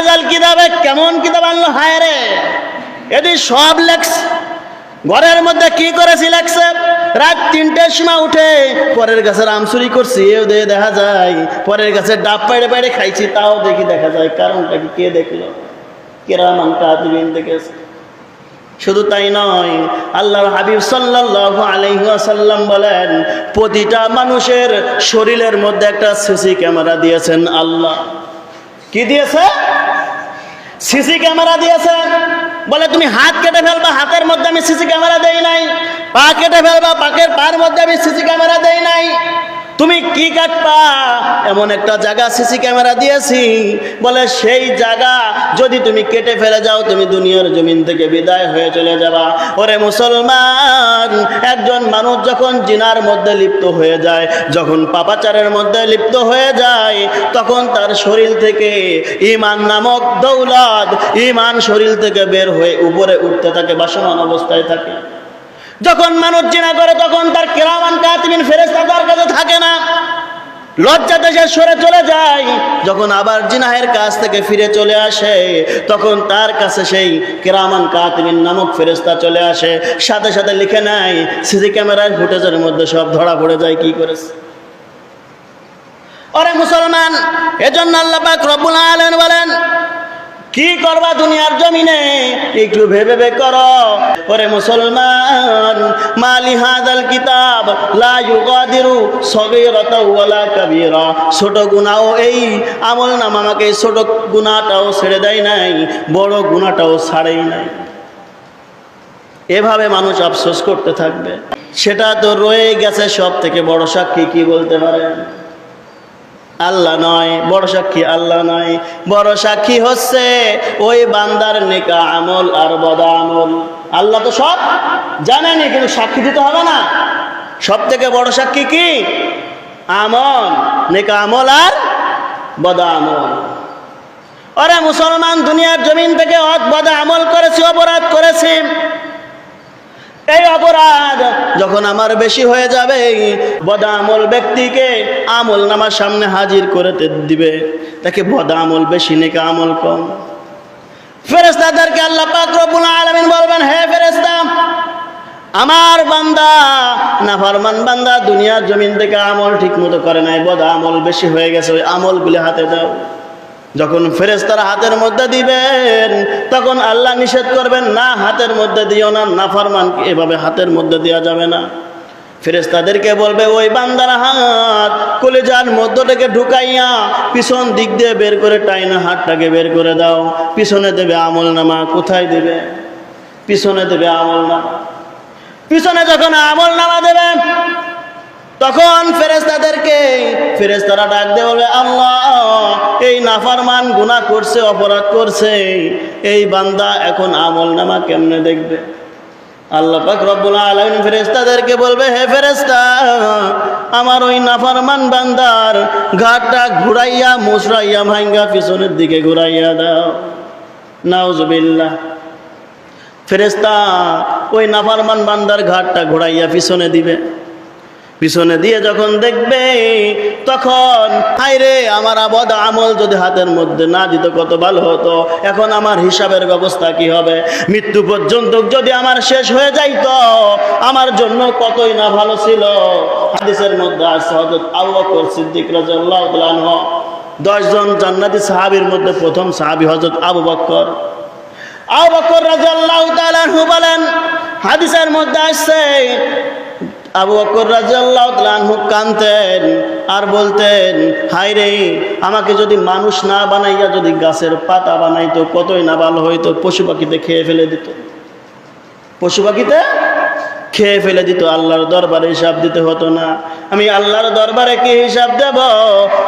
হাজাল কিতাবে কেমন কিতাব আনলো? হায় রে। এটি সব লেখছে। ঘরের মধ্যে কি করেছি লেখছে? রাত তিনটের সময় উঠে পরের গাছের আম করছি, এও দিয়ে দেখা যায়। পরের গাছের ডাব পাইড়ে পাইড়ে খাইছি, তাও দেখি দেখা যায়। কারণটা কি? কে দেখল? কেরামান কাতিবিন দেখেছে? শুধু তাই নয় আল্লাহ হাবিব সাল্লাল্লাহু আলাইহি ওয়াসাল্লাম বলেন, প্রতিটা মানুষের শরীরের মধ্যে একটা সিসি ক্যামেরা দিয়েছেন আল্লাহ। কি দিয়েছে? সিসি ক্যামেরা দিয়েছে। বলে, তুমি হাত কেটে ফেলবা, হাতের মধ্যে আমি সিসি ক্যামেরা দেই নাই। পা কেটে ফেলবা, পাকের পার মধ্যে আমি সিসি ক্যামেরা দেই নাই। তুমি কি কাটবা? এমন একটা জায়গা সিসি ক্যামেরা দিয়েছি। বলে, সেই জায়গা যদি তুমি কেটে ফেলে যাও, তুমি দুনিয়ার জমিন থেকে বিদায় হয়ে চলে যাবা। ওরে মুসলমান, একজন মানুষ যখন জিনার মধ্যে লিপ্ত হয়ে যায়, যখন পাপাচারের মধ্যে লিপ্ত হয়ে যায়, তখন তার শরীর থেকে ইমান নামক দৌলত, ইমান শরীর থেকে বের হয়ে উপরে উঠতে থাকে বাসমান অবস্থায় থাকে। যখন মানুষ জিনা করে, তখন তার কেরামান কাতিমিন ফেরেস্তা তার কাছে থাকে না। লজ্জাতে সে সরে চলে যায়। যখন আবার জিনাহের কাছ থেকে ফিরে চলে আসে, তখন তার কাছে সেই কেরামান কাতিমিন নামক ফেরেস্তা চলে আসে। সাথে সাথে লিখে নেয়, সিসি ক্যামেরার ফুটেজের মধ্যে সব ধরা পড়ে যায়, কি করেছে? অরে মুসলমান, এজন্য আল্লাহ পাক রব্বুল বলেন কি করবা দুনিয়ার জমিনে? একটু ভেবে ভেবে করো। ওরে মুসলমান, মালি হাদাল কিতাব, লা ইউগাদিরু সগীরাতা ওয়ালা কাবীরা। ছোট গুনাহও এই, আমল নাম আমাকে ছোট গুনাহটাও ছেড়ে দেয় নাই, বড় গুনাহটাও ছাড়েই নাই। এভাবে মানুষ আফসোস করতে থাকবে। সেটা তো রয়ে গেছে সব থেকে বড় সাক্ষী, কি বলতে পারেন? আল্লাহ নয়, বড় সাক্ষী আল্লাহ নয়। বড় সাক্ষী হচ্ছে ওই বান্দার নেকা আমল আর বদা আমল। আল্লাহ তো সব জানেনি কিন্তু সাক্ষী দিতে হবে না। সব থেকে বড় সাক্ষী কি? আমল, নেকা আমল আর বদা আমল। ওরে মুসলমান, দুনিয়ার জমিন থেকে অত বদা আমল করেছি, অপরাধ করেছি। এই অপরাধ যখন আমার বেশি হয়ে যাবে, বদামল ব্যক্তিকে আমল নামার সামনে হাজির করে দিবে। তাকে বদামল বেশি, নাকি আমল কম। ফেরেস্তাদেরকে আল্লাহ পাক রব্বুল আলামিন বলবেন, হে ফেরেস্তা আমার বান্দা, নাফরমান বান্দা, দুনিয়ার জমিন থেকে আমল ঠিক মতো করে নাই বদা আমল বেশি হয়ে গেছে, ওই আমলগুলি হাতে দাও। যখন ফেরেস্তারা হাতের মধ্যে দিবেন, তখন আল্লাহ নিষেধ করবেন, না, হাতের মধ্যে দিও না, নাফরমান এভাবে হাতের মধ্যে দেওয়া যাবে না। ফেরেস্তাদেরকে বলবে, ওই বান্দার হাত কলেজার মধ্য থেকে ঢুকাইয়া পিছন দিক দিয়ে বের করে টাইনা হাতটাকে বের করে দাও। পিছনে দেবে আমল নামা, কোথায় দেবে? পিছনে দেবে আমল নামা। পিছনে যখন আমল নামা দেবে তখন ফেরেস্তাদেরকে ফেরেস্তারা ডাক দিয়ে বলবে, আল্লাহ, এই নাফারমান গুনাহ করছে, অপরাধ করছে। এই বান্দা এখন আমল নামা কেমনে দেখবে? আল্লাহ পাক রব্বুল আলামিন ফেরেশতাদেরকে বলবে, হে ফেরেশতা, আমার ওই নাফরমান বান্দার ঘাটটা ঘুরাইয়া মুসরাইয়া ভাঙ্গা পিছনের দিকে ঘুরাইয়া দাও। নাউজুবিল্লাহ। ফেরেশতা ওই নাফরমান বান্দার ঘাটটা ঘুরাইয়া পিছনে দিবে। পিছনে দিয়ে যখন দেখবে, তখন হাইরে আমার আবদ আমল যদি হাতের মধ্যে না দিত, কত ভালো হতো। এখন আমার হিসাবের ব্যবস্থা কি হবে? মৃত্যু পর্যন্ত যদি আমার শেষ হয়ে যাইত, আমার জন্য কতই না ভালো ছিল। হাদিসের মধ্যে আছে হযরত আবু সিদ্দিক রাদিয়াল্লাহু আনহু। দশজন জান্নাতি সাহাবীর মধ্যে প্রথম সাহাবী হযরত আবু বকর। আবু বকর রাদিয়াল্লাহু বলেন, হাদিসের মধ্যে আসছে আবু বকর রাজিয়াল্লাহু কানতেন আর বলতেন হাই রে, আমাকে যদি মানুষ না বানাইয়া যদি গাছের পাতা বানাইতো, কতই না ভালো হইতো, পশু পাখিতে খেয়ে ফেলে দিত। পশু পাখিতে খেয়ে ফেলে দিত, আল্লাহর দরবারে হিসাব দিতে হতো না। আমি আল্লাহর দরবারে কি হিসাব দেব?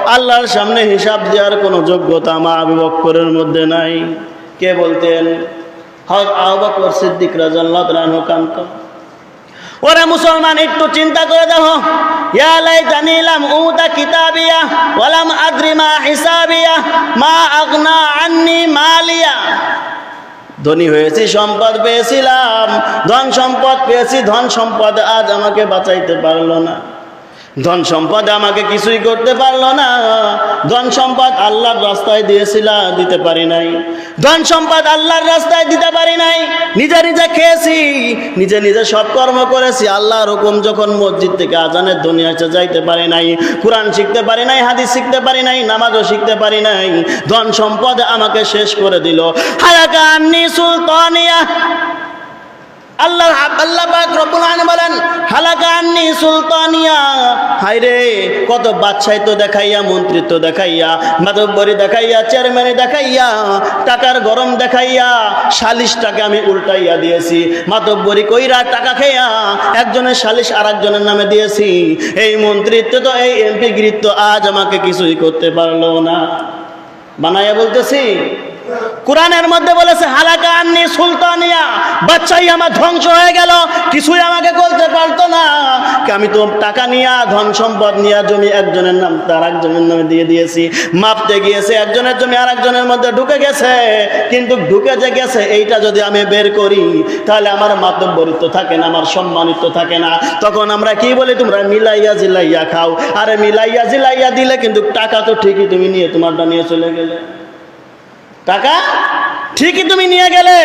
আল্লাহর সামনে হিসাব দেওয়ার কোনো যোগ্যতা আমার আবু বকরের মধ্যে নাই। কে বলতেন? হক আবু বকর সিদ্দিক রাজিয়াল্লাহু তাআলাহু কানতেন। ওরে মুসলমান, একটু চিন্তা করে দেখো। ইয়া লাইতানি লাম উতা কিতাবিয়া ওয়ালাম আদ্রি মা মালিয়া। ধনী হয়েছি, সম্পদ ধন সম্পদ পেয়েছি আজ আমাকে বাঁচাইতে পারল না। আমাকে কিছুই করতে পারল না। ধন সম্পদ আল্লাহর রাস্তায় দিয়েছিল, দিতে পারি নাই। ধন সম্পদ আল্লাহর রাস্তায় দিতে পারি নাই। নিজে নিজে খেয়েছি, নিজে নিজে সব কর্ম করেছি। আল্লাহর হুকুম যখন মসজিদ থেকে আজানের দুনিয়া এসে যাইতে পারি নাই, কোরআন শিখতে পারি নাই, হাদিস শিখতে পারি নাই, নামাজও শিখতে পারি নাই, ধন সম্পদ আমাকে শেষ করে দিল। হায়াকা আন্নি সুলতানিয়া আল্লাহ আল্লাহ পাক রব্বুল আলামিন বলেন, হালাকা আন্নি সুলতানিয়া। হায়রে, কত বাদশাই তো দেখাইয়া মন্ত্রিত্ব দেখাইয়া মাতব্বরি দেখাইয়া, চেয়ারম্যানি দেখাইয়া, টাকার গরম দেখাইয়া সালিশটাকে আমি উল্টাইয়া দিয়েছি। মাতব্বরি কইরা টাকা খাইয়া একজনের সালিশ আর একজনের নামে দিয়েছি। এই মন্ত্রিত্ব তো, এই এমপি গৃত্ব আজ আমাকে কিছুই করতে পারল না। বানাইয়া বলতেছি কোরআনের মধ্যে বলেছে, হালাকা আন্নি সুলতানিয়া, বাচ্চাই আমার ধ্বংস হয়ে গেল, কিছুই আমাকে বলতে পারতো না। আমি তো টাকা নিয়া, ধন সম্পদ নিয়া জমি একজনের নাম, তার একজনের নামে দিয়ে দিয়েছি। মাপতে গিয়েছে, একজনের জমি আর একজনের মধ্যে ঢুকে গেছে। কিন্তু ঢুকে যে গেছে, এইটা যদি আমি বের করি, তাহলে আমার মাতব্বরিত্ব থাকে না, আমার সম্মানিত থাকে না। তখন আমরা কি বলি, তোমরা মিলাইয়া জিলাইয়া খাও। আরে মিলাইয়া জিলাইয়া দিলে কিন্তু টাকা তো ঠিকই তুমি নিয়ে, তোমারটা নিয়ে চলে গেলে। টাকা? ঠিকই তুমি নিয়ে গেলে।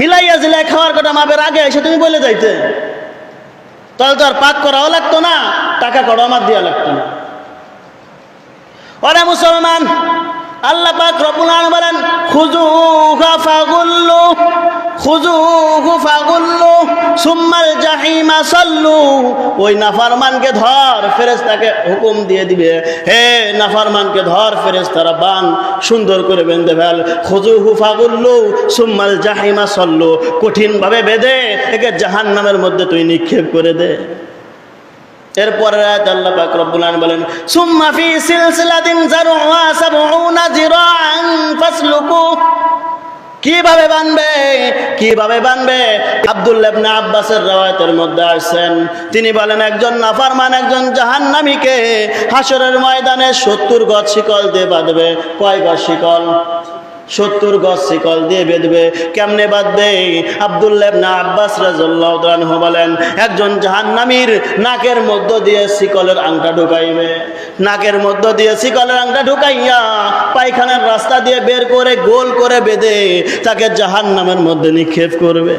মিলাইয়া জিলাই খাওয়ার কথা মাপের আগে এসে তুমি বলে যাইতে। তাহলে তো আর পাক করাও লাগতো না, টাকা করাও আমার দেওয়া লাগতো না। ওরে মুসলমান, আল্লাহ পাক রপুল বলেন খুজু ফাগুল্লু। খুজুহু ফাগুল্লু, সুম্মাল জাহিমা ওই নাফরমানকে ধর হুকুম দিয়ে দিবে। হে নাফরমানকে ধর, ফেরেশতারা বান, সুন্দর করে বেঁধে ফেল। খুজুহু ফাগুল্লু, সুম্মাল কঠিনভাবে বেঁধে, একে মধ্যে তুই নিক্ষেপ করে দে। এরপরে আল্লাহ বলেন, সুম্মা ফি সিলসিলাতিন কীভাবে বানবে? কীভাবে বানবে? আব্দুল্লাহ আব্বাসের রায়তের মধ্যে আসছেন। তিনি বলেন, একজন নাফারমান, একজন জাহান্নামীকে হাসরের ময়দানে 70 গজ শিকল দিয়ে বাঁধবে। কয় গজ শিকল? সত্তর গজ শিকল দিয়ে বেঁধবে। কেমনে বাঁধবে? আবদুল্লাহ না আব্বাস তাআলা বলেন, একজন জাহান্নামীর নাকের মধ্য দিয়ে শিকলের আংটা ঢুকাইবে। নাকের মধ্য দিয়ে শিকলের আংটা ঢুকাইয়া পায়খানার রাস্তা দিয়ে বের করে গোল করে বেঁধে তাকে জাহান্নামের মধ্যে নিক্ষেপ করবে।